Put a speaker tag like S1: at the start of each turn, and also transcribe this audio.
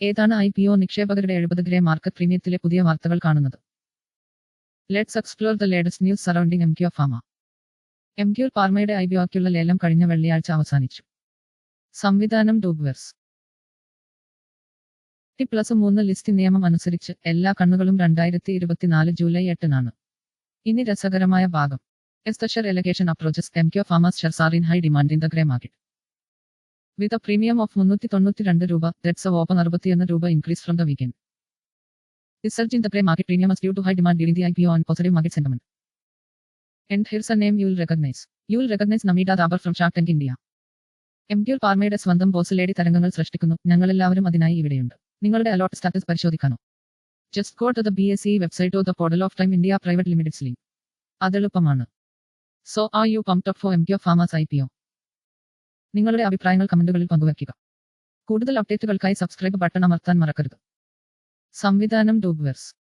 S1: ഏതാണ് I P O നിക്ഷേപകരുടെ എഴുപത് ഗ്രേ മാർക്കറ്റ് പ്രീമിയത്തിലെ പുതിയ വാർത്തകൾ കാണുന്നത്? Let's explore the latest news surrounding Emcure pharma Emcure ഫാർമയുടെ I P ഒക്കുള്ള ലേലം കഴിഞ്ഞ വെള്ളിയാഴ്ച അവസാനിച്ചു. സംവിധാനം ഡൂബ്വേഴ്സ് ടി പ്ലസ് മൂന്ന് ലിസ്റ്റ് നിയമം അനുസരിച്ച് എല്ലാ കണ്ണുകളും രണ്ടായിരത്തി ഇരുപത്തിനാല് ജൂലൈ എട്ടിനാണ്. ഇനി രസകരമായ ഭാഗം. As the share allocation approaches Emcure pharma's shares are in high demand in the grey market with a premium of മുന്നൂറ്റി തൊണ്ണൂറ്റി രണ്ട് രൂപ ദറ്റ്സ് ഓപ്പൺ അറുപത്തിയൊന്ന് രൂപ increase from the weekend The surge in the grey market premium is due to high demand during the IPO and positive market sentiment. And here's a name you'll recognize. Will recognize Namita Dabar from Tank India. Emcure പാർമയുടെ സ്വന്തം boss lady തരംഗങ്ങൾ സൃഷ്ടിക്കുന്നു. ഞങ്ങളെല്ലാവരും അതിനായി ഇവിടെയുണ്ട്. നിങ്ങളുടെ allot status പരിശോധിക്കാനോ. Just go to the B S C website of the portal of time India private limited link അതെളുപ്പമാണ് so are you pumped for Emcure pharma's I P O നിങ്ങളുടെ അഭിപ്രായങ്ങൾ കമന്റുകളിൽ പങ്കുവയ്ക്കുക. കൂടുതൽ അപ്ഡേറ്റുകൾക്കായി subscribe button അമർത്താൻ മറക്കരുത്. സംവിധാനം ഡൂബ്വേഴ്സ്